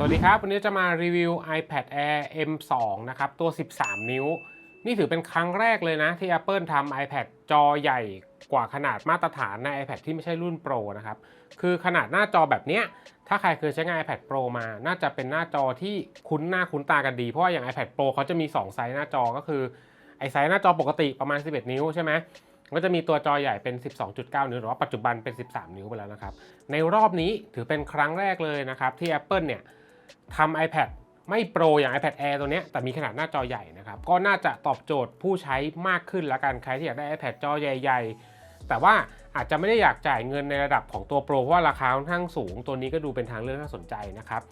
สวัสดีครับ วันนี้จะมารีวิว iPad Air M2 นะครับ ตัว 13 นิ้ว นี่ถือเป็นครั้งแรกเลยนะ ที่ Apple ทำ iPad จอใหญ่กว่าขนาดมาตรฐานใน iPad ที่ไม่ใช่รุ่น Pro นะครับ คือขนาดหน้าจอแบบเนี้ยถ้าใครเคยใช้งาน iPad Pro มา น่าจะเป็นหน้าจอที่คุ้นหน้าคุ้นตากันดี เพราะว่าอย่าง iPad Pro เขาจะมี 2 ไซส์หน้าจอก็คือไอไซส์หน้าจอปกติประมาณ 11 นิ้วใช่ไหมก็จะมีตัวจอใหญ่เป็น 12.9 นิ้วหรือว่าปัจจุบันเป็น 13 นิ้วไปแล้วนะครับ ในรอบนี้ถือเป็นครั้งแรกเลยนะครับที่ Apple เนี่ย ทำ iPad ไม่โปรอย่าง iPad Air ตัวนี้แต่มีขนาดหน้าจอใหญ่นะครับ ก็น่าจะตอบโจทย์ผู้ใช้มากขึ้นละกันใครที่อยากได้ iPad จอใหญ่ๆ แต่ว่าอาจจะไม่ได้อยากจ่ายเงินในระดับของตัวโปรเพราะว่าราคาค่อนข้างสูง ตัวนี้ก็ดูเป็นทางเลือกน่าสนใจนะครับ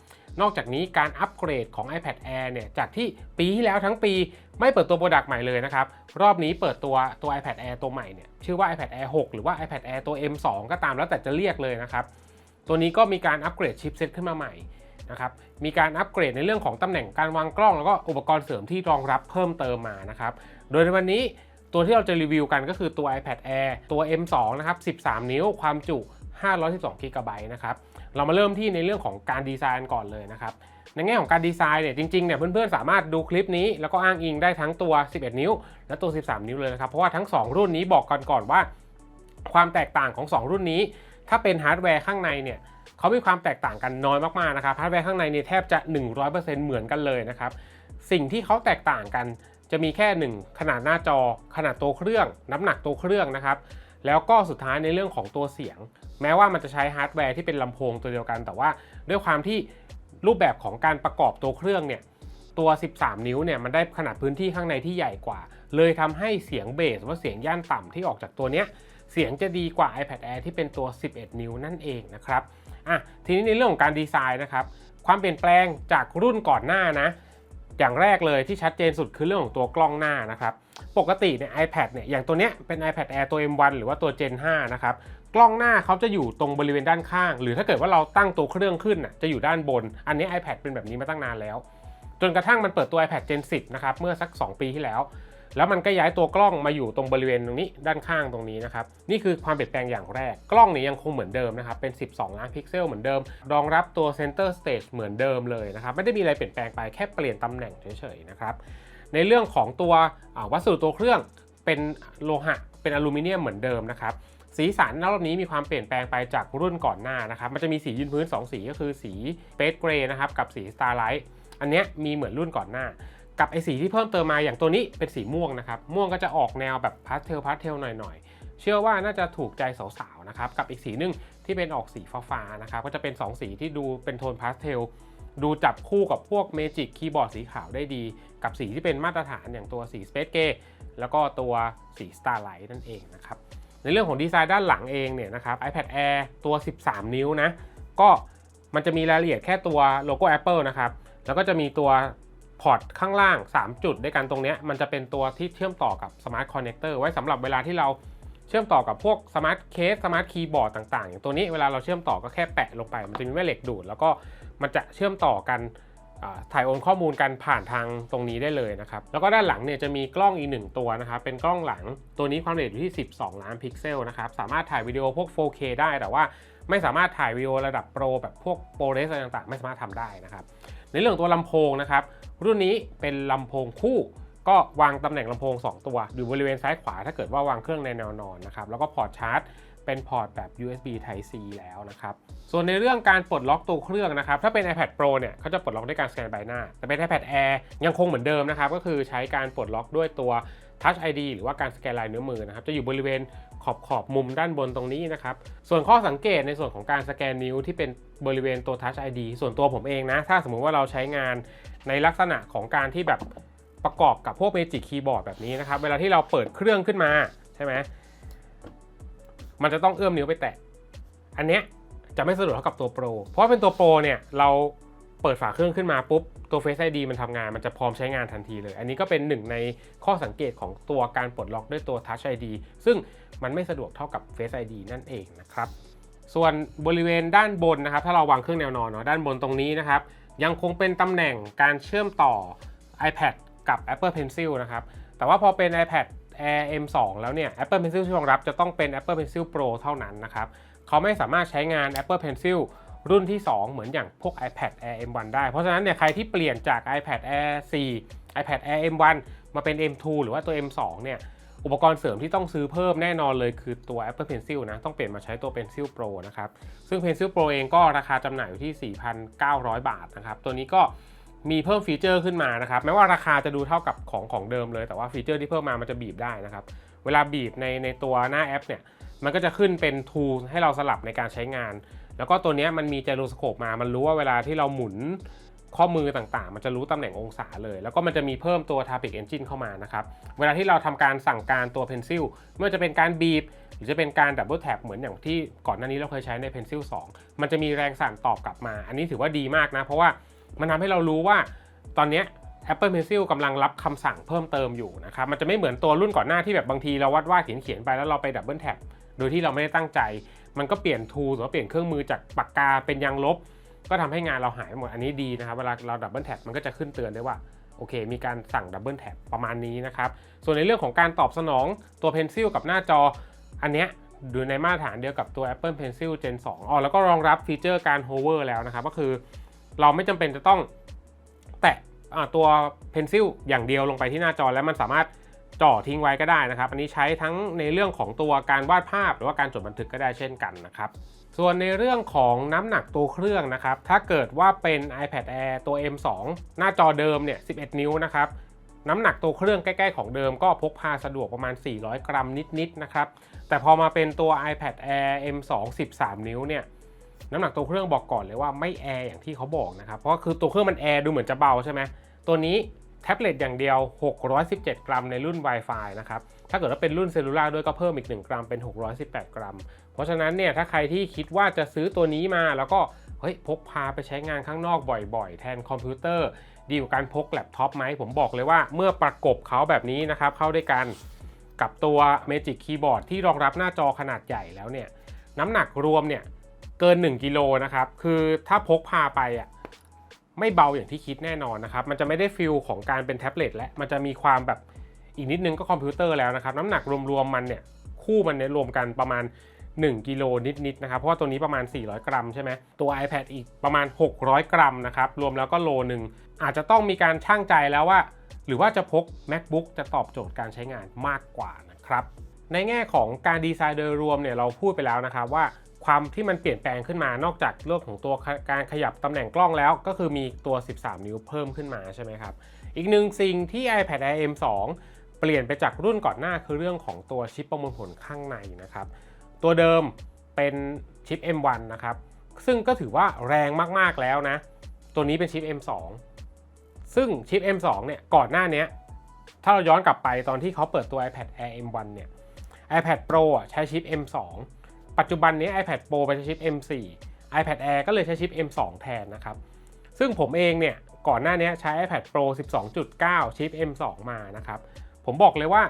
นอกจากนี้การอัปเกรดของ iPad Air เนี่ยจากที่ปีที่แล้วทั้งปีไม่เปิดตัวโปรดักต์ใหม่เลยนะครับ รอบนี้เปิดตัวตัว iPad Air ตัวใหม่เนี่ยชื่อว่า iPad Air 6 หรือว่า iPad Air ตัว M2 ก็ตามแล้วแต่จะเรียกเลยนะครับตัวนี้ก็มีการอัปเกรดชิปเซตขึ้นมาใหม่ นะครับ มีการอัปเกรดในเรื่องของตำแหน่งการวางกล้อง แล้วก็อุปกรณ์เสริมที่รองรับเพิ่มเติมมานะครับ โดยในวันนี้ตัวที่เราจะรีวิวกันก็คือตัว iPad Air ตัว M2 นะครับ 13 นิ้ว ความจุ 512 g b นะครับ เรามาเริ่มที่ในเรื่องของการดีไซน์ก่อนเลยนะครับ ในแง่ของการดีไซน์เนี่ยจริงๆเนี่ยเพื่อนๆสามารถดูคลิปนี้แล้วก็อ้างอิงได้ทั้งตัว 11 นิ้ว และตัว 13 นิ้วเลยนะครับ เพราะว่าทั้ง 2 รุ่นนี้บอกกันก่อนว่า ความแตกต่างของ 2 รุ่นนี้ ถ้าเป็นฮาร์ดแวร์ข้างในเนี่ย เขามีความแตกต่างกันน้อยมากๆนะครับฮาร์ดแวร์ข้างในเนี่ยแทบจะ 100%เหมือนกันเลยนะครับ สิ่งที่เขาแตกต่างกันจะมีแค่ 1 ขนาดหน้าจอ ขนาดตัวเครื่อง น้ำหนักตัวเครื่องนะครับแล้วก็สุดท้ายในเรื่องของตัวเสียง แม้ว่ามันจะใช้ฮาร์ดแวร์ที่เป็นลำโพงตัวเดียวกัน แต่ว่าด้วยความที่รูปแบบของการประกอบตัวเครื่องเนี่ยตัว 13 นิ้วเนี่ยมันได้ขนาดพื้นที่ข้างในที่ใหญ่กว่า เลยทำให้เสียงเบสว่าเสียงย่านต่ำที่ออกจากตัวเนี้ยเสียงจะดีกว่า iPad Air ที่เป็นตัว 11 นิ้วนั่นเองนะครับ อะทีนี้ในเรื่องของการดีไซน์นะครับความเปลี่ยนแปลงจากรุ่นก่อนหน้านะอย่างแรกเลยที่ชัดเจนสุดคือเรื่องของตัวกล้องหน้านะครับ ปกติเนี่ย iPad เนี่ย อย่างตัวเนี้ยเป็น iPad Air ตัว M1 หรือว่าตัว Gen 5 นะครับ กล้องหน้าเขาจะอยู่ตรงบริเวณด้านข้าง หรือถ้าเกิดว่าเราตั้งตัวเครื่องขึ้นน่ะจะอยู่ด้านบน อันนี้ iPad เป็นแบบนี้มาตั้งนานแล้ว จนกระทั่งมันเปิดตัว iPad Gen 10 นะครับ เมื่อสัก 2 ปีที่แล้ว แล้วมันก็ย้ายตัวกล้องมาอยู่ตรงบริเวณตรงนี้ด้านข้างตรงนี้นะครับนี่คือความเปลี่ยนแปลงอย่างแรก กล้องนี่ยยังคงเหมือนเดิมนะครับเป็น 12 ล้านพิกเซลเหมือนเดิม รองรับตัว Center Stage เหมือนเดิมเลยนะครับไม่ได้มีอะไรเปลี่ยนแปลงไปแค่เปลี่ยนตำแหน่งเฉยๆนะครับในเรื่องของตัววัสดุตัวเครื่องเป็นโลหะเป็นอลูมิเนียมเหมือนเดิมนะครับสีสันรอบนี้มีความเปลี่ยนแปลงไปจากรุ่นก่อนหน้านะครับ มันจะมีสียืนพื้น 2 สีก็คือสี Space Gray นะครับกับสี Starlight อันเนี้ยมีเหมือนรุ่นก่อนหน้า กับไอสีที่เพิ่มเติมมาอย่างตัวนี้เป็นสีม่วงนะครับ ม่วงก็จะออกแนวแบบพาสเทลพาสเทลหน่อยๆ เชื่อว่าน่าจะถูกใจสาวๆนะครับ กับอีกสีหนึ่งที่เป็นออกสีฟ้าๆนะครับ ก็จะเป็น 2 สีที่ดูเป็นโทนพาสเทล ดูจับคู่กับพวกเมจิกคีย์บอร์ดสีขาวได้ดี กับสีที่เป็นมาตรฐานอย่างตัวสี Space g a y แล้วก็ตัวสี Starlight นั่นเองนะครับ ในเรื่องของดีไซน์ด้านหลังเองเนี่ยนะครับ iPad Air ตัว 13 นิ้วนะ ก็มันจะมีรายละเอียดแค่ตัวโลโก้ Apple นะครับ แล้วก็จะมีตัว พอร์ตข้างล่าง 3 จุดด้วยกันตรงนี้มันจะเป็นตัวที่เชื่อมต่อกับ Smart Connector ไว้สำหรับเวลาที่เราเชื่อมต่อกับพวก Smart Case Smart Keyboard ต่างๆ อย่างตัวนี้เวลาเราเชื่อมต่อก็แค่แปะลงไป มันจะมีแม่เหล็กดูด แล้วก็มันจะเชื่อมต่อกันอ่าถ่ายโอนข้อมูลกันผ่านทางตรงนี้ได้เลยนะครับ แล้วก็ด้านหลังเนี่ยจะมีกล้องอีกหนึ่งตัวนะครับ เป็นกล้องหลังตัวนี้ความละเอียดอยู่ที่ 12 ล้านพิกเซลนะครับ สามารถถ่ายวิดีโอพวก 4K ได้แต่ว่าไม่สามารถถ่ายวิดีโอระดับโปรแบบพวกโปรเรสอะไรต่างๆ ไม่สามารถทำได้นะครับ ในเรื่องตัวลำโพงนะครับรุ่นนี้เป็นลำโพงคู่ ก็วางตำแหน่งลำโพง 2 ตัว อยู่บริเวณซ้ายขวาถ้าเกิดว่าวางเครื่องในแนวนอนนะครับแล้วก็พอร์ตชาร์จเป็นพอร์ตแบบ USB Type C แล้วนะครับ ส่วนในเรื่องการปลดล็อกตัวเครื่องนะครับ ถ้าเป็น iPad Pro เนี่ยเขาจะปลดล็อกด้วยการสแกนใบหน้า แต่เป็น iPad Air ยังคงเหมือนเดิมนะครับ ก็คือใช้การปลดล็อกด้วยตัว Touch ID หรือว่าการสแกนลายนิ้วมือนะครับ จะอยู่บริเวณขอบขอบมุมด้านบนตรงนี้นะครับ ส่วนข้อสังเกตในส่วนของการสแกนนิ้วที่เป็นบริเวณตัว Touch ID ส่วนตัวผมเองนะ ถ้าสมมุติว่าเราใช้งานในลักษณะของการที่แบบประกอบกับพวก Magic Keyboard แบบนี้นะครับ เวลาที่เราเปิดเครื่องขึ้นมาใช่ไหมมันจะต้องเอื้อมนิ้วไปแตะ อันเนี้ยจะไม่สะดวกเท่ากับตัวโปร เพราะเป็นตัวโปรเนี่ยเราเปิดฝาเครื่องขึ้นมาปุ๊บ ตัว Face ID มันทำงานมันจะพร้อมใช้งานทันทีเลย อันนี้ก็เป็นหนึ่งในข้อสังเกตของตัวการปลดล็อกด้วยตัว Touch ID ซึ่งมันไม่สะดวกเท่ากับ Face ID นั่นเองนะครับ ส่วนบริเวณด้านบนนะครับ ถ้าเราวางเครื่องแนวนอนเนาะด้านบนตรงนี้นะครับ ยังคงเป็นตำแหน่งการเชื่อมต่อ iPad กับ Apple Pencil นะครับ แต่ว่าพอเป็น iPad Air M2 แล้วเนี่ย Apple Pencil ที่รองรับจะต้องเป็น Apple Pencil Pro เท่านั้นนะครับ เขาไม่สามารถใช้งาน Apple Pencil รุ่นที่ 2 เหมือนอย่างพวก iPad Air M1 ได้ เพราะฉะนั้นเนี่ยใครที่เปลี่ยนจาก iPad Air 4 iPad Air M1 มาเป็น M2 หรือว่าตัว M2 เนี่ยอุปกรณ์เสริมที่ต้องซื้อเพิ่มแน่นอนเลยคือตัว Apple Pencil นะ ต้องเปลี่ยนมาใช้ตัว Pencil Pro นะครับ ซึ่ง Pencil Pro เองก็ราคาจำหน่ายอยู่ที่ 4,900 บาทนะครับ ตัวนี้ก็มีเพิ่มฟีเจอร์ขึ้นมานะครับ แม้ว่าราคาจะดูเท่ากับของของเดิมเลย แต่ว่าฟีเจอร์ที่เพิ่มมามันจะบีบได้นะครับ เวลาบีบในในตัวหน้าแอปเนี่ย มันก็จะขึ้นเป็น tool ให้เราสลับในการใช้งาน แล้วก็ตัวนี้มันมี gyroscope มา มันรู้ว่าเวลาที่เราหมุนข้อมือต่างๆ มันจะรู้ตำแหน่งองศาเลย แล้วก็มันจะมีเพิ่มตัว Topic Engine เข้ามานะครับ เวลาที่เราทำการสั่งการตัว Pencil ไม่ว่าจะเป็นการบีบ หรือจะเป็นการ Double Tap เหมือนอย่างที่ก่อนหน้านี้เราเคยใช้ใน Pencil 2 มันจะมีแรงสั่นตอบกลับมา อันนี้ถือว่าดีมากนะ เพราะว่ามันทำให้เรารู้ว่าตอนนี้ Apple Pencil กำลังรับคำสั่งเพิ่มเติมอยู่นะครับ มันจะไม่เหมือนตัวรุ่นก่อนหน้าที่แบบบางทีเราวาดวาดเขียนเขียนไปแล้วเราไปดับเบิลแท็บโดยที่เราไม่ได้ตั้งใจ มันก็เปลี่ยนทูหรือว่าเปลี่ยนเครื่องมือจากปากกาเป็นยางลบ ก็ทำให้งานเราหายไปหมดอันนี้ดีนะครับเวลาเราดับเบิลแท็บมันก็จะขึ้นเตือนได้ว่าโอเค มีการสั่งดับเบิลแท็บประมาณนี้นะครับ ส่วนในเรื่องของการตอบสนองตัว Pencil กับหน้าจอ อันเนี้ยดูในมาตรฐานเดียวกับตัว Apple Pencil Gen 2อ๋อแล้วก็รองรับฟีเจอร์การ hover แล้วนะครับ ก็คือเราไม่จำเป็นจะต้องแตะตัว Pencil อย่างเดียวลงไปที่หน้าจอแล้วมันสามารถ จ่อทิ้งไว้ก็ได้นะครับ อันนี้ใช้ทั้งในเรื่องของตัวการวาดภาพ หรือว่าการจดบันทึกก็ได้เช่นกันนะครับส่วนในเรื่องของน้ำหนักตัวเครื่องนะครับ ถ้าเกิดว่าเป็น iPad Air ตัว M2 หน้าจอเดิมเนี่ย 11 นิ้วนะครับ น้ำหนักตัวเครื่องใกล้ๆของเดิมก็พกพาสะดวกประมาณ 400 กรัมนิดๆนะครับ แต่พอมาเป็นตัว iPad Air M2 13 นิ้วเนี่ย น้ำหนักตัวเครื่องบอกก่อนเลยว่าไม่แอร์อย่างที่เขาบอกนะครับ เพราะคือตัวเครื่องมันแอร์ดูเหมือนจะเบาใช่ไหม ตัวนี้ แท็บเล็ตอย่างเดียว 617 กรัมในรุ่น Wi-Fi นะครับ ถ้าเกิดว่าเป็นรุ่นเซลลูล่าด้วยก็เพิ่มอีก 1 กรัมเป็น 618 กรัม เพราะฉะนั้นเนี่ยถ้าใครที่คิดว่าจะซื้อตัวนี้มาแล้วก็เฮ้ยพกพาไปใช้งานข้างนอกบ่อยๆ แทนคอมพิวเตอร์ ดีกว่าการพกแล็ปท็อปไหมผมบอกเลยว่าเมื่อประกบเขาแบบนี้นะครับ เข้าด้วยกันกับตัว Magic Keyboard ที่รองรับหน้าจอขนาดใหญ่แล้วเนี่ยน้ำหนักรวมเนี่ยเกิน 1 กิโลนะครับ คือถ้าพกพาไปอะ ไม่เบาอย่างที่คิดแน่นอนนะครับ มันจะไม่ได้ฟิลของการเป็นแท็บเล็ตและมันจะมีความแบบอีกนิดนึงก็คอมพิวเตอร์แล้วนะครับ น้ำหนักรวมๆมันเนี่ยคู่มันเนี่ยรวมกันประมาณ 1กิโลนิดๆนะครับ เพราะว่าตัวนี้ประมาณ 400 กรัมใช่ไหมตัว iPad อีกประมาณ 600 กรัมนะครับ รวมแล้วก็โลหนึ่งอาจจะต้องมีการชั่งใจแล้วว่า หรือว่าจะพก MacBook จะตอบโจทย์การใช้งานมากกว่านะครับ ในแง่ของการดีไซน์โดยรวมเนี่ยเราพูดไปแล้วนะครับว่า ความที่มันเปลี่ยนแปลงขึ้นมานอกจากเรื่องของตัวการขยับตำแหน่งกล้องแล้ว ก็คือมีตัว 13 นิ้วเพิ่มขึ้นมาใช่ไหมครับ อีกหนึ่งสิ่งที่ iPad Air M2 เปลี่ยนไปจากรุ่นก่อนหน้าคือเรื่องของตัวชิปประมวลผลข้างในนะครับ ตัวเดิมเป็นชิป M1 นะครับ ซึ่งก็ถือว่าแรงมากๆแล้วนะ ตัวนี้เป็นชิป M2 ซึ่งชิป M2 เนี่ยก่อนหน้านี้ถ้าเราย้อนกลับไปตอนที่เขาเปิดตัว iPad Air M1 เนี่ย iPad Pro อะใช้ชิป M2 ปัจจุบันนี้ iPad Pro ไปใช้ชิป M4 iPad Air ก็เลยใช้ชิป M2 แทนนะครับ ซึ่งผมเองเนี่ยก่อนหน้านี้ใช้ iPad Pro 12.9 ชิป M2 มานะครับ ผมบอกเลยว่า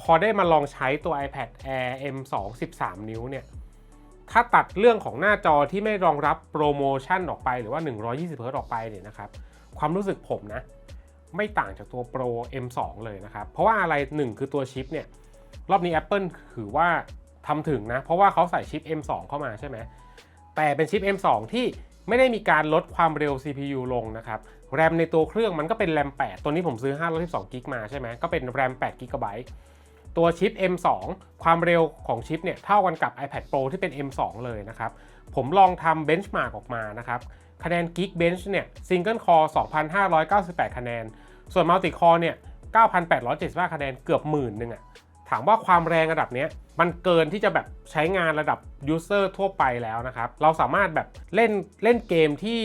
พอได้มาลองใช้ตัว iPad Air M2 13 นิ้วเนี่ย ถ้าตัดเรื่องของหน้าจอที่ไม่รองรับโปรโมชั่นออกไปหรือว่า 120 Hz ออกไปเนี่ยนะครับ ความรู้สึกผมนะ ไม่ต่างจากตัว Pro M2 เลยนะครับ เพราะว่าอะไร 1 คือตัวชิปเนี่ย รอบนี้ Apple ถือว่า ทำถึงนะ เพราะว่าเขาใส่ชิป M2 เข้ามาใช่ไหมแต่เป็นชิป M2 ที่ไม่ได้มีการลดความเร็ว CPU ลงนะครับแรมในตัวเครื่องมันก็เป็นแรม 8 ตัวนี้ผมซื้อ512กิกมาใช่ไหมก็เป็นแรม8 g b ตัวชิป M2 ความเร็วของชิปเนี่ยเท่ากันกับ iPad Pro ที่เป็น M2 เลยนะครับ ผมลองทำ benchmark ออกมานะครับ คะแนน Geekbench เนี่ย Single Core 2,598 คะแนน ส่วน Multi Core เนี่ย 9,875 คะแนนเกือบหมื่นหนึ่งอะ ถามว่าความแรงระดับนี้มันเกินที่จะแบบใช้งานระดับยูเซอร์ทั่วไปแล้วนะครับ เราสามารถแบบเล่นเล่นเกมที่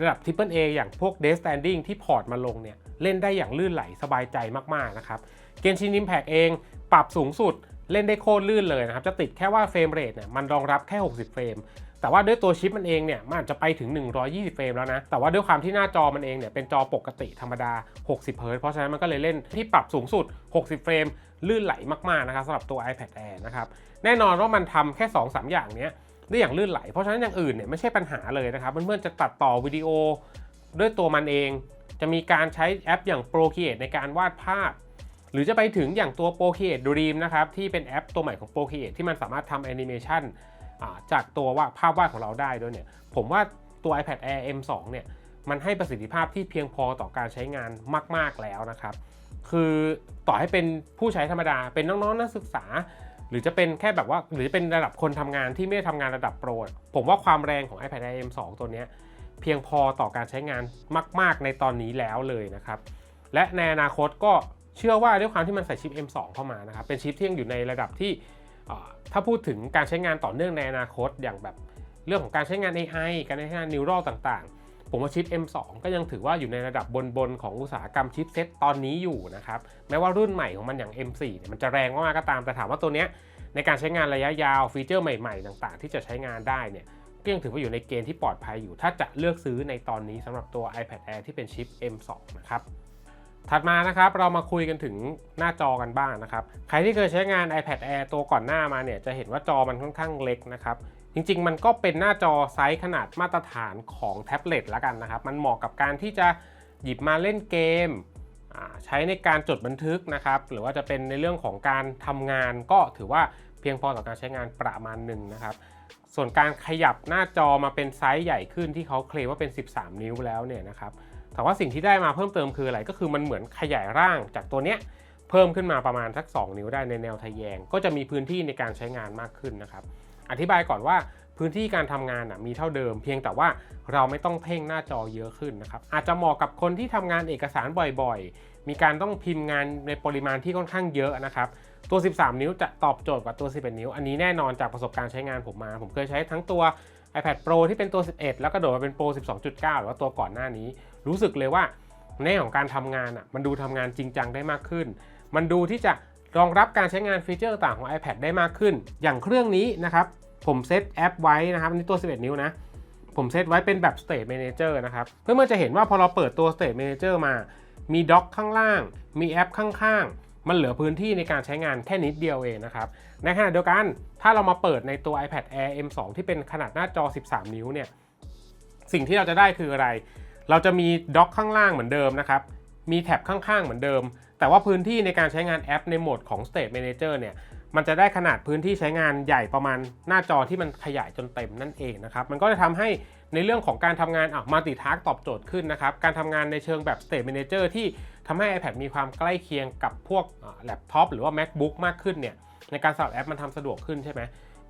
ระดับ Triple A อย่างพวก Death Standing ที่พอร์ตมาลงเนี่ย เล่นได้อย่างลื่นไหลสบายใจมากๆนะครับเกมชินิมแพกเองปรับสูงสุดเล่นได้โคตรลื่นเลยนะครับ จะติดแค่ว่าเฟรมเรทเนี่ยมันรองรับแค่ 60 เฟรม แต่ว่าด้วยตัวชิปมันเองเนี่ยมันอาจจะไปถึง 120 เฟรมแล้วนะ แต่ว่าด้วยความที่หน้าจอมันเองเนี่ยเป็นจอปกติธรรมดา 60 เฮิร์ตเพราะฉะนั้นมันก็เลยเล่นที่ปรับสูงสุด 60 เฟรม ลื่นไหลมากๆนะครับสำหรับตัว iPad Air นะครับ แน่นอนว่ามันทำแค่ 2-3 อย่างเนี้ยได้อย่างลื่นไหล เพราะฉะนั้นอย่างอื่นเนี่ยไม่ใช่ปัญหาเลยนะครับ เพื่อนๆจะตัดต่อวิดีโอด้วยตัวมันเอง จะมีการใช้แอปอย่าง Procreate ในการวาดภาพ หรือจะไปถึงอย่างตัว Procreate Dream นะครับที่เป็นแอปตัวใหม่ของ Procreate ที่มันสามารถทำแอนิเมชัน จากตัวว่าภาพวาดของเราได้ด้วยเนี่ย ผมว่าตัว iPad Air M2 เนี่ย มันให้ประสิทธิภาพที่เพียงพอต่อการใช้งานมาก ๆแล้วนะครับ คือต่อให้เป็นผู้ใช้ธรรมดา เป็นน้องๆนักศึกษา หรือจะเป็นแค่แบบว่า หรือเป็นระดับคนทำงานที่ไม่ได้ทำงานระดับโปร ผมว่าความแรงของ iPad Air M2 ตัวนี้เพียงพอต่อการใช้งานมาก ๆ ในตอนนี้แล้วเลยนะครับ และในอนาคตก็เชื่อว่าด้วยความที่มันใส่ชิป M2 เข้ามานะครับ เป็นชิปที่ยังอยู่ในระดับที่ ถ้าพูดถึงการใช้งานต่อเนื่องในอนาคตอย่างแบบเรื่องของการใช้งาน AI การใช้งาน Neural ต่างๆ ผมว่าชิป M2 ก็ยังถือว่าอยู่ในระดับบนๆของอุตสาหกรรมชิปเซ็ตตอนนี้อยู่นะครับแม้ว่ารุ่นใหม่ของมันอย่าง M4 เนี่ยมันจะแรงมากก็ตามแต่ถามว่าตัวเนี้ยในการใช้งานระยะยาวฟีเจอร์ใหม่ๆ ต่างๆ ที่จะใช้งานได้เนี่ยก็ยังถือว่าอยู่ในเกณฑ์ที่ปลอดภัยอยู่ ถ้าจะเลือกซื้อในตอนนี้สำหรับตัว iPad Air ที่เป็นชิป M2 นะครับ ถัดมานะครับเรามาคุยกันถึงหน้าจอกันบ้างนะครับ ใครที่เคยใช้งาน iPad Air ตัวก่อนหน้ามาเนี่ยจะเห็นว่าจอมันค่อนข้างเล็กนะครับ จริงๆ มันก็เป็นหน้าจอไซส์ขนาดมาตรฐานของแท็บเล็ตล้วกันนะครับ มันเหมาะกับการที่จะหยิบมาเล่นเกม ใช้ในการจดบันทึกนะครับ หรือว่าจะเป็นในเรื่องของการทำงานก็ถือว่าเพียงพอต่อการใช้งานประมาณหนึ่งนะครับ ส่วนการขยับหน้าจอมาเป็นไซส์ใหญ่ขึ้นที่เขาเคลมว่าเป็น 13 นิ้วแล้วเนี่ยนะครับ แต่ว่าสิ่งที่ได้มาเพิ่มเติมคืออะไรก็คือมันเหมือนขยายร่างจากตัวเนี้ยเพิ่มขึ้นมาประมาณสัก 2 นิ้วได้ในแนวทะแยง ก็จะมีพื้นที่ในการใช้งานมากขึ้นนะครับ อธิบายก่อนว่าพื้นที่การทำงานมีเท่าเดิม เพียงแต่ว่าเราไม่ต้องเพ่งหน้าจอเยอะขึ้นนะครับ อาจจะเหมาะกับคนที่ทำงานเอกสารบ่อยๆ มีการต้องพิมพ์งานในปริมาณที่ค่อนข้างเยอะนะครับตัว 13 นิ้วจะตอบโจทย์กว่าตัว 11 นิ้ว อันนี้แน่นอนจากประสบการณ์ใช้งานผมมา ผมเคยใช้ทั้งตัว iPad Pro ที่เป็นตัว 11 แล้วก็โดดมาเป็น Pro 12.9 หรือว่าตัวก่อนหน้านี้ รู้สึกเลยว่าในแง่ของการทำงานอะมันดูทำงานจริงจังได้มากขึ้น มันดูที่จะรองรับการใช้งานฟีเจอร์ต่างของ iPad ได้มากขึ้น อย่างเครื่องนี้นะครับ ผมเซตแอปไว้นะครับอันนี้ตัว 11 นิ้วนะ ผมเซตไว้เป็นแบบ State Manager นะครับ เพื่อนๆจะเห็นว่าพอเราเปิดตัว State Manager มา มีด็อกข้างล่าง มีแอปข้างๆ มันเหลือพื้นที่ในการใช้งานแค่นิดเดียวเองนะครับ ในขณะเดียวกัน ถ้าเรามาเปิดในตัว iPad Air M2 ที่เป็นขนาดหน้าจอ 13 นิ้วเนี่ย สิ่งที่เราจะได้คืออะไร เราจะมีด็อกข้างล่างเหมือนเดิมนะครับ มีแท็บข้างๆเหมือนเดิม แต่ว่าพื้นที่ในการใช้งานแอปในโหมดของ State Manager เนี่ย มันจะได้ขนาดพื้นที่ใช้งานใหญ่ประมาณหน้าจอที่มันขยายจนเต็มนั่นเองนะครับ มันก็จะทำให้ในเรื่องของการทำงานอะมัลติทัสตอบโจทย์ขึ้นนะครับ การทำงานในเชิงแบบ State Manager ที่ทำให้ iPad มีความใกล้เคียงกับพวกแล็ปท็อปหรือว่า MacBook มากขึ้นเนี่ย ในการสลับแอปมันทำสะดวกขึ้นใช่ไหม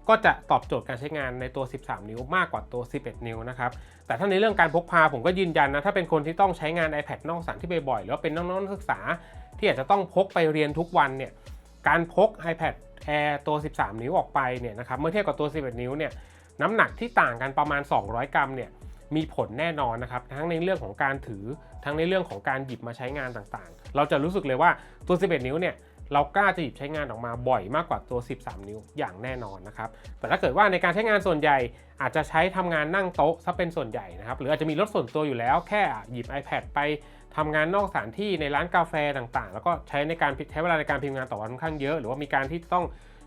ก็จะตอบโจทย์การใช้งานในตัว 13 นิ้วมากกว่าตัว 11 นิ้วนะครับ แต่ถ้าในเรื่องการพกพาผมก็ยืนยันนะ ถ้าเป็นคนที่ต้องใช้งาน iPad นอกสถานที่บ่อยๆ หรือว่าเป็นน้องๆนักศึกษา ที่อาจจะต้องพกไปเรียนทุกวันเนี่ย การพก iPad Air ตัว 13 นิ้วออกไปเนี่ยนะครับ เมื่อเทียบกับตัว 11 นิ้วเนี่ย น้ำหนักที่ต่างกันประมาณ 200 กรัมเนี่ย มีผลแน่นอนนะครับ ทั้งในเรื่องของการถือ ทั้งในเรื่องของการหยิบมาใช้งานต่างๆ เราจะรู้สึกเลยว่าตัว 11 นิ้วเนี่ย เรากล้าจะหยิบใช้งานออกมาบ่อยมากกว่าตัว 13 นิ้วอย่างแน่นอนนะครับ แต่ถ้าเกิดว่าในการใช้งานส่วนใหญ่อาจจะใช้ทำงานนั่งโต๊ะซะเป็นส่วนใหญ่นะครับ หรืออาจจะมีรถส่วนตัวอยู่แล้วแค่หยิบ iPad ไปทำงานนอกสถานที่ในร้านกาแฟต่างๆ แล้วก็ใช้ในการใช้เวลาในการพิมพ์งานต่อวันค่อนข้างเยอะ หรือว่ามีการที่ต้อง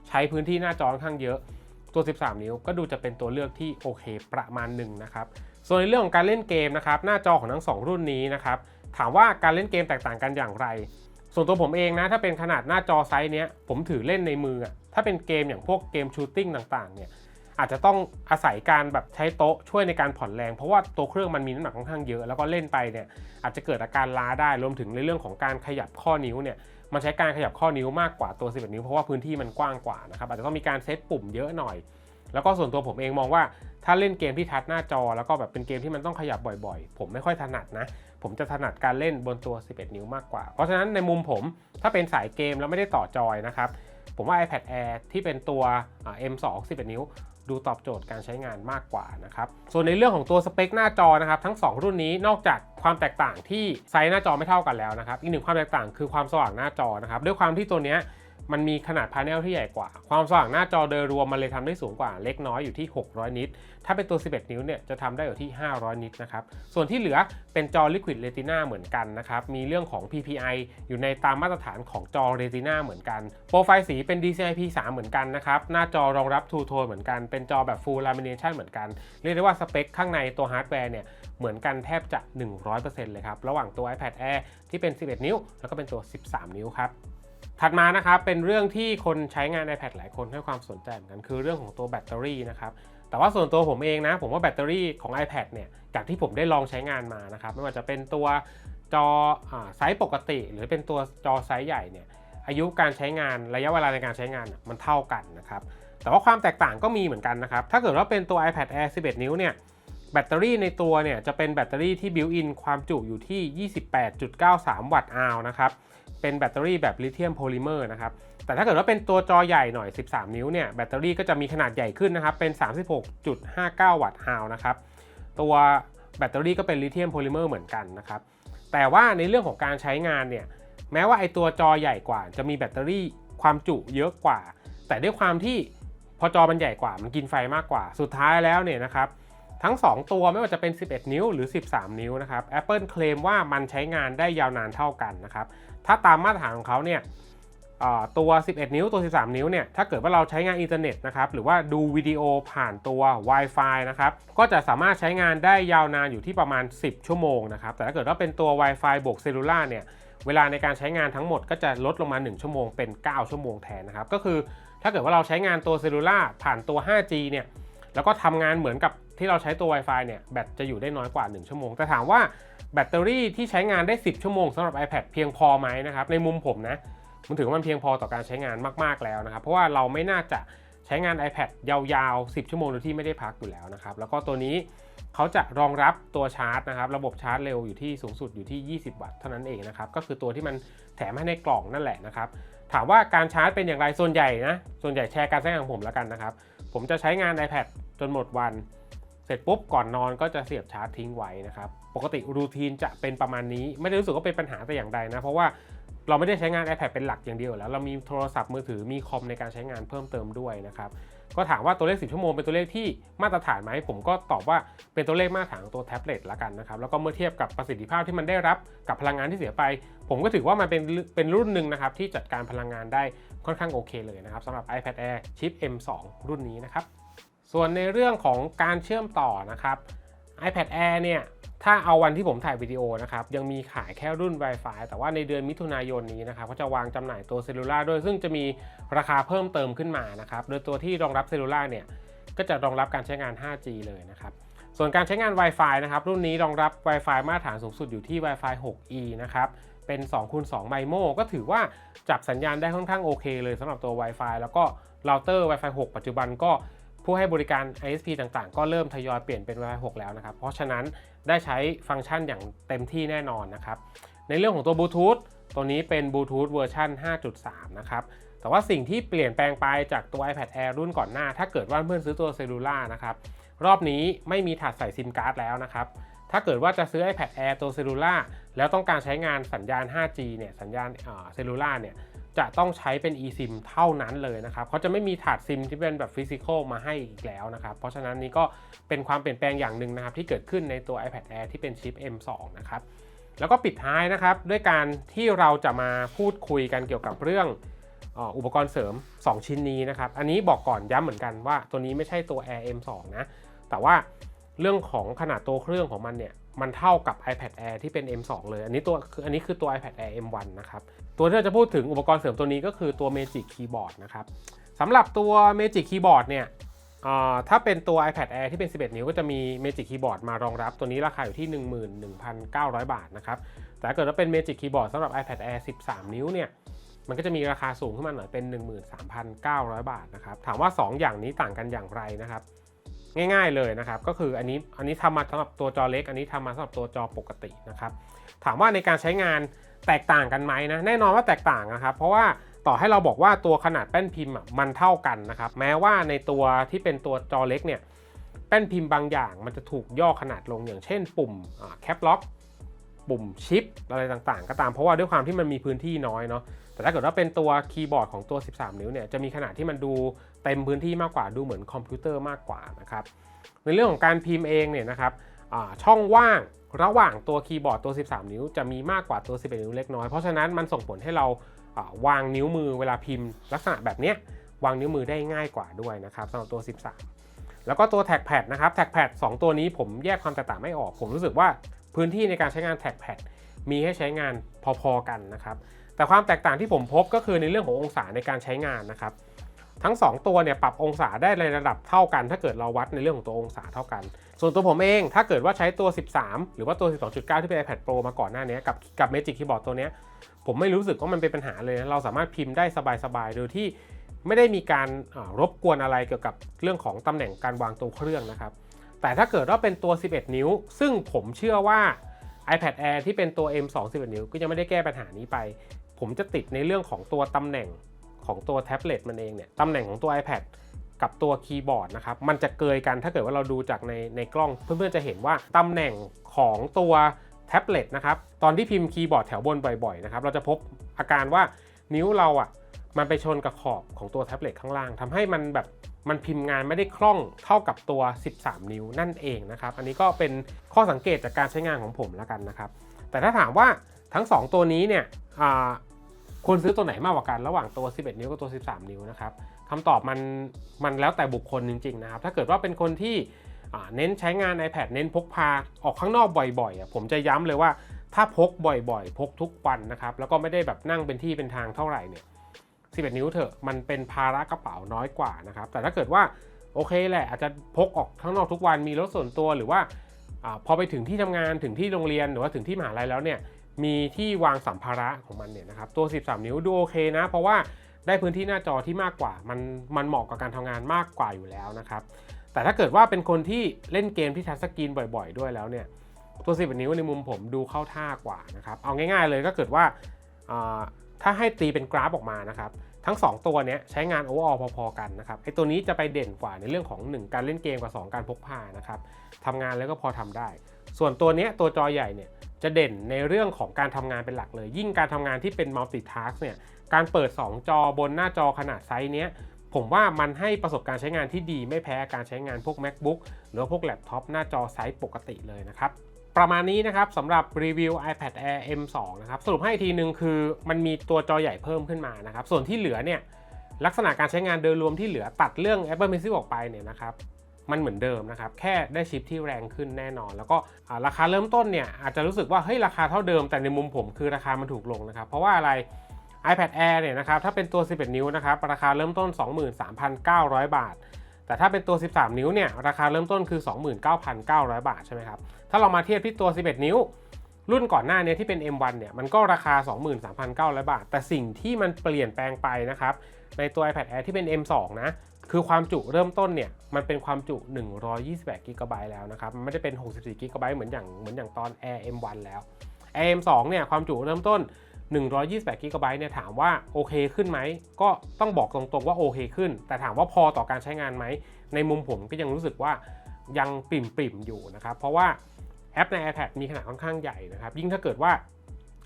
ใช้พื้นที่หน้าจอค่อนข้างเยอะ ตัว 13 นิ้วก็ดูจะเป็นตัวเลือกที่โอเคประมาณหนึ่งนะครับ ส่วนในเรื่องของการเล่นเกมนะครับ หน้าจอของทั้ง 2 รุ่นนี้นะครับ ถามว่าการเล่นเกมแตกต่างกันอย่างไร ส่วนตัวผมเองนะ ถ้าเป็นขนาดหน้าจอไซส์เนี้ยผมถือเล่นในมืออะถ้าเป็นเกมอย่างพวกเกมชูตติ้งต่างๆเนี่ยอาจจะต้องอาศัยการแบบใช้โต๊ะช่วยในการผ่อนแรง เพราะว่าตัวเครื่องมันมีน้ำหนักค่อนข้างเยอะ แล้วก็เล่นไปเนี่ยอาจจะเกิดอาการล้าได้รวมถึงในเรื่องของการขยับข้อนิ้วเนี่ยมันใช้การขยับข้อนิ้วมากกว่าตัว 11 นิ้วเพราะว่าพื้นที่มันกว้างกว่านะครับอาจจะต้องมีการเซตปุ่มเยอะหน่อย แล้วก็ส่วนตัวผมเองมองว่าถ้าเล่นเกมที่ทัชหน้าจอ แล้วก็แบบเป็นเกมที่มันต้องขยับบ่อยๆ ผมไม่ค่อยถนัดนะ ผมจะถนัดการเล่นบนตัว 11 นิ้วมากกว่า เพราะฉะนั้นในมุมผมถ้าเป็นสายเกมแล้วไม่ได้ต่อจอยนะครับ ผมว่า iPad Air ที่เป็นตัว M2 11 นิ้ว ดูตอบโจทย์การใช้งานมากกว่านะครับ ส่วนในเรื่องของตัวสเปคหน้าจอนะครับ ทั้ง 2 รุ่นนี้นอกจากความแตกต่างที่ไซส์หน้าจอไม่เท่ากันแล้วนะครับ อีกหนึ่งความแตกต่างคือความสว่างหน้าจอนะครับ ด้วยความที่ตัวเนี้ย มันมีขนาดพาเนลที่ใหญ่กว่า ความสว่างหน้าจอโดยรวมมันเลยทำได้สูงกว่า เล็กน้อยอยู่ที่ 600 นิต ถ้าเป็นตัว 11 นิ้วเนี่ยจะทำได้อยู่ที่ 500 นิตนะครับ ส่วนที่เหลือเป็นจอ Liquid Retina เหมือนกันนะครับ มีเรื่องของ PPI อยู่ในตามมาตรฐานของจอ Retina เหมือนกัน โปรไฟล์สีเป็น DCI P3 เหมือนกันนะครับ หน้าจอรองรับ Two Tone เหมือนกัน เป็นจอแบบ Full Lamination เหมือนกัน เรียกได้ว่าสเปคข้างในตัวฮาร์ดแวร์เนี่ยเหมือนกันแทบจะ 100%เลยครับ ระหว่างตัว iPad Air ที่เป็น 11 นิ้ว แล้วก็เป็นตัว 13 นิ้วครับ ถัดมานะครับเป็นเรื่องที่คนใช้งาน iPad หลายคนให้ความสนใจเหมือนกันคือเรื่องของตัวแบตเตอรี่นะครับแต่ว่าส่วนตัวผมเองนะ ผมว่าแบตเตอรี่ของ iPad เนี่ยจากที่ผมได้ลองใช้งานมานะครับไม่ว่าจะเป็นตัวจออไซส์ปกติ หรือเป็นตัวจอไซส์ใหญ่เนี่ยอายุการใช้งานระยะเวลาในการใช้งานมันเท่ากันนะครับแต่ว่าความแตกต่างก็มีเหมือนกันนะครับถ้าเกิดว่าเป็นตัว iPad Air 11 นิ้วเนี่ยแบตเตอรี่ในตัวเนี่ยจะเป็นแบตเตอรี่ที่บิวอินความจุอยู่ที่ 28.93 วัตต์อาวนะครับ เป็นแบตเตอรี่แบบลิเธียมโพลิเมอร์นะครับ แต่ถ้าเกิดว่าเป็นตัวจอใหญ่หน่อย 13 นิ้วเนี่ยแบตเตอรี่ก็จะมีขนาดใหญ่ขึ้นนะครับ เป็น 36.59 วัตต์อาวนะครับ ตัวแบตเตอรี่ก็เป็นลิเธียมโพลิเมอร์เหมือนกันนะครับ แต่ว่าในเรื่องของการใช้งานเนี่ย แม้ว่าไอตัวจอใหญ่กว่า จะมีแบตเตอรี่ความจุเยอะกว่า แต่ด้วยความที่พอจอมันใหญ่กว่า มันกินไฟมากกว่า สุดท้ายแล้วเนี่ยนะครับทั้ง 2 ตัวไม่ว่าจะเป็น 11 นิ้วหรือ 13 นิ้วนะครับ Apple เคลมว่ามันใช้งานได้ยาวนานเท่ากันนะครับ ถ้าตามมาตรฐานของเขาเนี่ยตัว 11 นิ้ว ตัว 13 นิ้ว เนี่ย ถ้าเกิดว่าเราใช้งานอินเทอร์เน็ตนะครับ หรือว่าดูวิดีโอผ่านตัว Wi-Fi นะครับ ก็จะสามารถใช้งานได้ยาวนานอยู่ที่ประมาณ 10 ชั่วโมงนะครับ แต่ถ้าเกิดว่าเป็นตัว Wi-Fi บวกเซลลูล่าเนี่ย เวลาในการใช้งานทั้งหมดก็จะลดลงมา 1 ชั่วโมงเป็น 9 ชั่วโมงแทนนะครับ ก็คือถ้าเกิดว่าเราใช้งานตัวเซลลูล่าผ่านตัว 5G เนี่ย แล้วก็ทำงานเหมือนกับที่เราใช้ตัว Wi-Fi เนี่ย แบตจะอยู่ได้น้อยกว่า 1 ชั่วโมง แต่ถามว่า แบตเตอรี่ที่ใช้งานได้ 10 ชั่วโมงสำหรับ iPad เพียงพอไหมนะครับในมุมผมนะมันถือว่ามันเพียงพอต่อการใช้งานมาก ๆ แล้วนะครับ เพราะว่าเราไม่น่าจะใช้งาน iPad ยาวๆ 10 ชั่วโมงโดยที่ไม่ได้พักอยู่แล้วนะครับ แล้วก็ตัวนี้เขาจะรองรับตัวชาร์จนะครับ ระบบชาร์จเร็วอยู่ที่สูงสุดอยู่ที่ 20 วัตต์เท่านั้นเองนะครับ ก็คือตัวที่มันแถมให้ในกล่องนั่นแหละนะครับ ถามว่าการชาร์จเป็นอย่างไรส่วนใหญ่นะ ส่วนใหญ่แชร์การใช้งานของผมแล้วกันนะครับ ผมจะใช้งาน iPad จนหมดวัน เสร็จปุ๊บก่อนนอนก็จะเสียบชาร์จทิ้งไว้นะครับ ปกติรูทีนจะเป็นประมาณนี้ ไม่ได้รู้สึกว่าเป็นปัญหาแต่อย่างใดนะ เพราะว่าเราไม่ได้ใช้งาน iPad เป็นหลักอย่างเดียวแล้ว เรามีโทรศัพท์มือถือมีคอมในการใช้งานเพิ่มเติมด้วยนะครับ ก็ถามว่าตัวเลข 10 ชั่วโมงเป็นตัวเลขที่มาตรฐานไหมผมก็ตอบว่าเป็นตัวเลขมาตรฐานของตัวแท็บเล็ตละกันนะครับ แล้วก็เมื่อเทียบกับประสิทธิภาพที่มันได้รับกับพลังงานที่เสียไป ผมก็ถือว่ามันเป็นเป็นรุ่นหนึ่งนะครับที่จัดการพลังงานได้ค่อนข้างโอเคเลยนะครับสำหรับ iPad Air ชิป M2 รุ่นนี้นะครับ ส่วนในเรื่องของการเชื่อมต่อนะครับ iPad Air เนี่ยถ้าเอาวันที่ผมถ่ายวิดีโอนะครับ ยังมีขายแค่รุ่น Wi-Fi แต่ว่าในเดือนมิถุนายนนี้นะครับก็จะวางจำหน่ายตัวเซลลูล่าด้วย ซึ่งจะมีราคาเพิ่มเติมขึ้นมานะครับ โดยตัวที่รองรับเซลลูล่าเนี่ยก็จะรองรับการใช้งาน 5G เลยนะครับ ส่วนการใช้งาน Wi-Fi นะครับรุ่นนี้รองรับ Wi-Fi มาตรฐานสูงสุดอยู่ที่ Wi-Fi 6E นะครับเป็น2คูณ2ไมโมก็ถือว่าจับสัญญาณได้ค่อนข้างโอเคเลยสำหรับตัว Wi-Fi แล้วก็เราเตอร์ Wi-Fi 6 ปัจจุบันก็ ผู้ให้บริการ ISP ต่างๆ ก็เริ่มทยอยเปลี่ยนเป็น Wi-Fi 6 แล้วนะครับ เพราะฉะนั้นได้ใช้ฟังก์ชันอย่างเต็มที่แน่นอนนะครับ ในเรื่องของตัวบลูทูธตัวนี้เป็นบลูทูธเวอร์ชัน5.3 นะครับ แต่ว่าสิ่งที่เปลี่ยนแปลงไปจากตัว iPad Air รุ่นก่อนหน้า ถ้าเกิดว่าเพื่อนซื้อตัวเซลูล่านะครับ รอบนี้ไม่มีถาดใส่ซิมการ์ดแล้วนะครับ ถ้าเกิดว่าจะซื้อ iPad Air ตัวเซลูล่าแล้วต้องการใช้งานสัญญาณ 5G เนี่ย สัญญาณเซลูล่าเนี่ย จะต้องใช้เป็น eSIM เท่านั้นเลยนะครับเขาจะไม่มีถาดซิมที่เป็นแบบฟิสิกอลมาให้อีกแล้วนะครับ เพราะฉะนั้นนี้ก็เป็นความเปลี่ยนแปลงอย่างหนึ่งนะครับ ที่เกิดขึ้นในตัว iPad Air ที่เป็นชิป M2 นะครับ แล้วก็ปิดท้ายนะครับ ด้วยการที่เราจะมาพูดคุยกันเกี่ยวกับเรื่องอุปกรณ์เสริม 2 ชิ้นนี้นะครับ อันนี้บอกก่อนย้ำเหมือนกันว่าตัวนี้ไม่ใช่ตัว Air M2 นะ แต่ว่าเรื่องของขนาดตัวเครื่องของมันเนี่ย มันเท่ากับ iPad Air ที่เป็น M2 เลย อันนี้ตัวคืออันนี้คือตัว iPad Air M1 นะครับ ตัวที่เราจะพูดถึงอุปกรณ์เสริมตัวนี้ก็คือตัว Magic Keyboard นะครับสำหรับตัว Magic Keyboard เนี่ยถ้าเป็นตัว iPad Air ที่เป็น 11 นิ้วก็จะมี Magic Keyboard มารองรับ ตัวนี้ราคาอยู่ที่ 11,900 บาทนะครับ แต่ถ้าเกิดว่าเป็น Magic Keyboard สำหรับ iPad Air 13 นิ้วเนี่ย มันก็จะมีราคาสูงขึ้นมาหน่อยเป็น 13,900 บาทนะครับ ถามว่า 2 อย่างนี้ต่างกันอย่างไรนะครับ ง่าย ๆเลยนะครับ ก็คืออันนี้อันนี้ทำมาสำหรับตัวจอเล็ก อันนี้ทำมาสำหรับตัวจอปกตินะครับ ถามว่าในการใช้งานแตกต่างกันไหมนะแน่นอนว่าแตกต่างนะครับ เพราะว่าต่อให้เราบอกว่าตัวขนาดแป้นพิมพ์มันเท่ากันนะครับ แม้ว่าในตัวที่เป็นตัวจอเล็กเนี่ยแป้นพิมพ์บางอย่างมันจะถูกย่อขนาดลงอย่างเช่น ปุ่มแคปล็อกปุ่มชิปอะไรต่างๆ ก็ตามเพราะว่าด้วยความที่มันมีพื้นที่น้อยเนาะแต่ถ้าเกิดว่าเป็นตัวคีย์บอร์ดของตัว 13 นิ้วเนี่ยจะมีขนาดที่มันดู เต็มพื้นที่มากกว่าดูเหมือนคอมพิวเตอร์มากกว่านะครับในเรื่องของการพิมพ์เองเนี่ยนะครับช่องว่างระหว่างตัวคีย์บอร์ดตัว 13 นิ้วจะมีมากกว่าตัว 11 นิ้วเล็กน้อย เพราะฉะนั้นมันส่งผลให้เราวางนิ้วมือเวลาพิมพ์ ลักษณะแบบนี้วางนิ้วมือได้ง่ายกว่าด้วยนะครับสำหรับตัว 13 แล้วก็ตัวแท็กแพดนะครับแท็กแพด2ตัวนี้ผมแยกความแตกต่างไม่ออก ผมรู้สึกว่าพื้นที่ในการใช้งานแท็กแพดมีให้ใช้งานพอๆกันนะครับแต่แต่ความแตกต่างที่ผมพบก็คือในเรื่องขององศาในการใช้งานนะครับ ทั้ง 2 ตัวเนี่ยปรับองศาได้ในระดับเท่ากัน ถ้าเกิดเราวัดในเรื่องของตัวองศาเท่ากัน ส่วนตัวผมเองถ้าเกิดว่าใช้ตัว 13 หรือว่าตัว 12.9 ที่เป็น iPad Pro มาก่อนหน้านี้กับกับ Magic Keyboard ตัวเนี้ยผมไม่รู้สึกว่ามันเป็นปัญหาเลยนะเราสามารถพิมพ์ได้สบายๆโดยที่ไม่ได้มีการรบกวนอะไรเกี่ยวกับเรื่องของตำแหน่งการวางตัวเครื่องนะครับแต่ถ้าเกิดว่าเป็นตัว 11 นิ้ว ซึ่งผมเชื่อว่า iPad Air ที่เป็นตัว M2 11 นิ้ว ก็ยังไม่ได้แก้ปัญหานี้ไป ผมจะติดในเรื่องของตัวตำแหน่ง ของตัวแท็บเล็ตมันเองเนี่ยตำแหน่งของตัว iPad กับตัวคีย์บอร์ดนะครับ มันจะเกยกันถ้าเกิดว่าเราดูจากในในกล้อง เพื่อนๆจะเห็นว่าตำแหน่งของตัวแท็บเล็ตนะครับ ตอนที่พิมพ์คีย์บอร์ดแถวบนบ่อยๆนะครับ เราจะพบอาการว่านิ้วเราอะ มันไปชนกับขอบของตัวแท็บเล็ตข้างล่างทำให้มันแบบมันพิมพ์งานไม่ได้คล่องเท่ากับตัว 13 นิ้วนั่นเองนะครับ อันนี้ก็เป็นข้อสังเกตจากการใช้งานของผมแล้วกันนะครับ แต่ถ้าถามว่าทั้ง 2 ตัวนี้เนี่ย ควรซื้อตัวไหนมากกว่ากันระหว่างตัว 11 นิ้วกับตัว 13 นิ้วนะครับคำตอบมันมันแล้วแต่บุคคลจริงๆนะครับ ถ้าเกิดว่าเป็นคนที่เน้นใช้งาน iPad เน้นพกพาออกข้างนอกบ่อยๆผมจะย้ำเลยว่าถ้าพกบ่อยๆ พกทุกวันนะครับ แล้วก็ไม่ได้แบบนั่งเป็นที่เป็นทางเท่าไหร่เนี่ย 11 นิ้วเถอะ มันเป็นภาระกระเป๋าน้อยกว่านะครับ แต่ถ้าเกิดว่าโอเคแหละอาจจะพกออกข้างนอกทุกวันมีรถส่วนตัวหรือว่าอาพอไปถึงที่ทำงานถึงที่โรงเรียนหรือว่าถึงที่มหาลัยแล้วเนี่ย มีที่วางสัมภาระของมันเนี่ยนะครับตัว 13 นิ้วดูโอเคนะ เพราะว่าได้พื้นที่หน้าจอที่มากกว่า มันมันเหมาะกับการทำงานมากกว่าอยู่แล้วนะครับแต่ถ้าเกิดว่าเป็นคนที่เล่นเกมที่ทัชสกรีนบ่อย ๆ ด้วยแล้วเนี่ยตัว11นิ้วในมุมผมดูเข้าท่ากว่านะครับเอาง่าย ๆ เลยก็เกิดว่าาถ้าให้ตีเป็นกราฟออกมานะครับทั้ง 2 ตัวเนี้ยใช้งาน overall พอๆกันนะครับไอตัวนี้จะไปเด่นกว่าในเรื่องของ 1 การเล่นเกมกับ 2 การพกพานะครับทำงานแล้วก็พอทำได้ ส่วนตัวเนี้ยตัวจอใหญ่เนี่ย จะเด่นในเรื่องของการทำงานเป็นหลักเลย ยิ่งการทำงานที่เป็น multitask เนี่ย การเปิด 2 จอบนหน้าจอขนาดไซส์เนี้ย ผมว่ามันให้ประสบการณ์ใช้งานที่ดีไม่แพ้การใช้งานพวก macbook หรือพวกแล็ปท็อปหน้าจอไซส์ปกติเลยนะครับประมาณนี้นะครับสำหรับรีวิว iPad Air M2 นะครับสรุปให้อีกทีนึงคือมันมีตัวจอใหญ่เพิ่มขึ้นมานะครับส่วนที่เหลือเนี่ยลักษณะการใช้งานโดยรวมที่เหลือตัดเรื่อง Apple Pencil ออกไปเนี่ยนะครับ มันเหมือนเดิมนะครับ แค่ได้ชิปที่แรงขึ้นแน่นอน แล้วก็ราคาเริ่มต้นเนี่ยอาจจะรู้สึกว่าเฮ้ยราคาเท่าเดิมแต่ในมุมผมคือราคามันถูกลงนะครับ เพราะว่าอะไร iPad Air เนี่ยนะครับถ้าเป็นตัว 11 นิ้วนะครับราคาเริ่มต้น 23,900 บาท แต่ถ้าเป็นตัว 13 นิ้วเนี่ยราคาเริ่มต้นคือ 29,900 บาทใช่ไหมครับถ้าเรามาเทียบที่ตัว 11 นิ้ว รุ่นก่อนหน้านี้ที่เป็น M1 เนี่ยมันก็ราคา 23,900 บาท แต่สิ่งที่มันเปลี่ยนแปลงไปนะครับในตัว iPad Air ที่เป็น M2 นะ คือความจุเริ่มต้นเนี่ย มันเป็นความจุ 128 g b แล้วนะครับ มันไม่ได้เป็น 64 g b เหมือนอย่างเหมือนอย่างตอน Air M1 แล้ว Air M2 เนี่ยความจุเริ่มต้น 128 g b เนี่ยถามว่าโอเคขึ้นไหม ก็ต้องบอกตรงๆว่าโอเคขึ้น แต่ถามว่าพอต่อการใช้งานไหม ในมุมผมก็ยังรู้สึกว่ายังปริ่มๆอยู่นะครับ เพราะว่าแอปใน iPad มีขนาดค่อนข้างใหญ่นะครับ ยิ่งถ้าเกิดว่า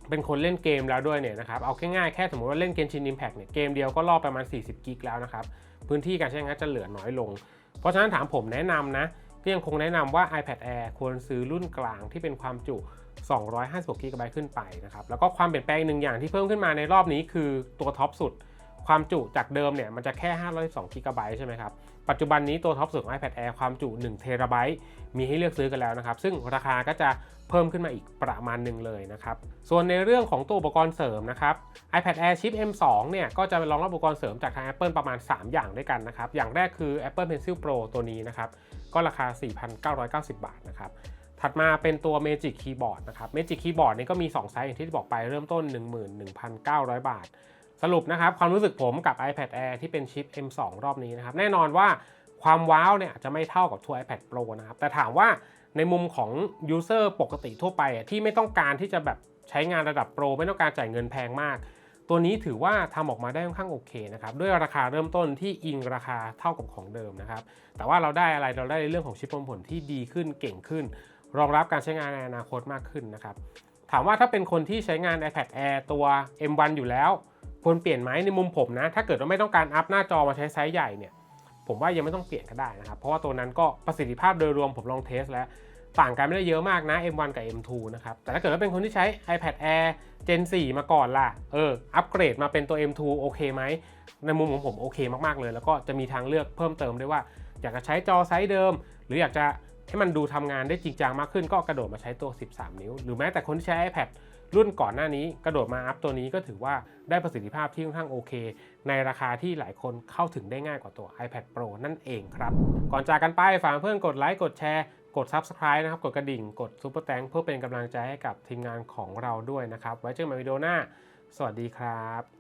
เป็นคนเล่นเกมแล้วด้วยเนี่ยนะครับเอาง่ายๆแค่สมมติว่าเล่นเกมชินอิมแพกเนี่ยเกมเดียวก็ล่อประมาณ 40 กิกแล้วนะครับพื้นที่การใช้งานจะเหลือน้อยลง เพราะฉะนั้นถามผมแนะนำนะก็ยังคงแนะนำว่า iPad Air ควรซื้อรุ่นกลางที่เป็นความจุ 256 g b ขึ้นไปนะครับแล้วก็ความเปลี่ยนแปลงหนึ่งอย่างที่เพิ่มขึ้นมาในรอบนี้คือตัวท็อปสุด ความจุจากเดิมเนี่ยมันจะแค่512 g b ใช่ไหมครับ ปัจจุบันนี้ตัวท็อปสุดของ iPad Air ความจุ1 t b มีให้เลือกซื้อกันแล้วนะครับ ซึ่งราคาก็จะเพิ่มขึ้นมาอีกประมาณหนึ่งเลยนะครับ ส่วนในเรื่องของตัวอุปกรณ์เสริมนะครับ iPad Air Chip M2 เนี่ยก็จะรองรับอุปกรณ์เสริมจากทาง Apple ประมาณ 3 อย่างด้วยกันนะครับ อย่างแรกคือ Apple Pencil Pro ตัวนี้นะครับ ก็ราคา 4,990 บาทนะครับถัดมาเป็นตัว Magic Keyboard นะครับ Magic Keyboard นี่ก็มี 2 ไซส์อย่างที่บอกไปเริ่มต้น 11,900 บาท สรุปนะครับความรู้สึกผมกับ iPad Air ที่เป็นชิป M2 รอบนี้นะครับแน่นอนว่าความว้าวเนี่ยอาจจะไม่เท่ากับตัว iPad Pro นะครับแต่ถามว่าในมุมของ User ปกติทั่วไปที่ไม่ต้องการที่จะแบบใช้งานระดับโปรไม่ต้องการจ่ายเงินแพงมาก ตัวนี้ถือว่าทำออกมาได้ค่อนข้างโอเคนะครับด้วยราคาเริ่มต้นที่อิงราคาเท่ากับของเดิมนะครับแต่ว่าเราได้อะไรเราได้ในเรื่องของชิปผลที่ดีขึ้นเก่งขึ้น รองรับการใช้งานในอนาคตมากขึ้นนะครับถามว่าถ้าเป็นคนที่ใช้งาน iPad Air ตัว M1 อยู่แล้ว ควรเปลี่ยนไหมในมุมผมนะ ถ้าเกิดว่าไม่ต้องการอัพหน้าจอมาใช้ไซส์ใหญ่เนี่ย ผมว่ายังไม่ต้องเปลี่ยนก็ได้นะครับ เพราะว่าตัวนั้นก็ประสิทธิภาพโดยรวมผมลองเทสแล้วต่างกันไม่ได้เยอะมากนะ M1 กับ M2 นะครับ แต่ถ้าเกิดว่าเป็นคนที่ใช้ iPad Air Gen 4 มาก่อนล่ะ เออ อัปเกรดมาเป็นตัว M2 โอเคไหม ในมุมของผมโอเคมากๆเลย แล้วก็จะมีทางเลือกเพิ่มเติมด้วยว่า อยากจะใช้จอไซส์เดิม หรืออยากจะให้มันดูทำงานได้จริงจังมากขึ้นก็กระโดดมาใช้ตัว 13 นิ้ว หรือแม้แต่คนที่ใช้ iPad รุ่นก่อนหน้านี้กระโดดมาอัพตัวนี้ก็ถือว่าได้ประสิทธิภาพที่ค่อนข้างโอเค ในราคาที่หลายคนเข้าถึงได้ง่ายกว่าตัว iPad Pro นั่นเองครับ ก่อนจากกันไปฝากเพื่อนกดไลค์กดแชร์กด Subscribe นะครับ กดกระดิ่ง กด Super t h a n k เพื่อเป็นกำลังใจให้กับทีมงานของเราด้วยนะครับ ไว้เจอกันใหม่วิดีโอหน้า สวัสดีครับ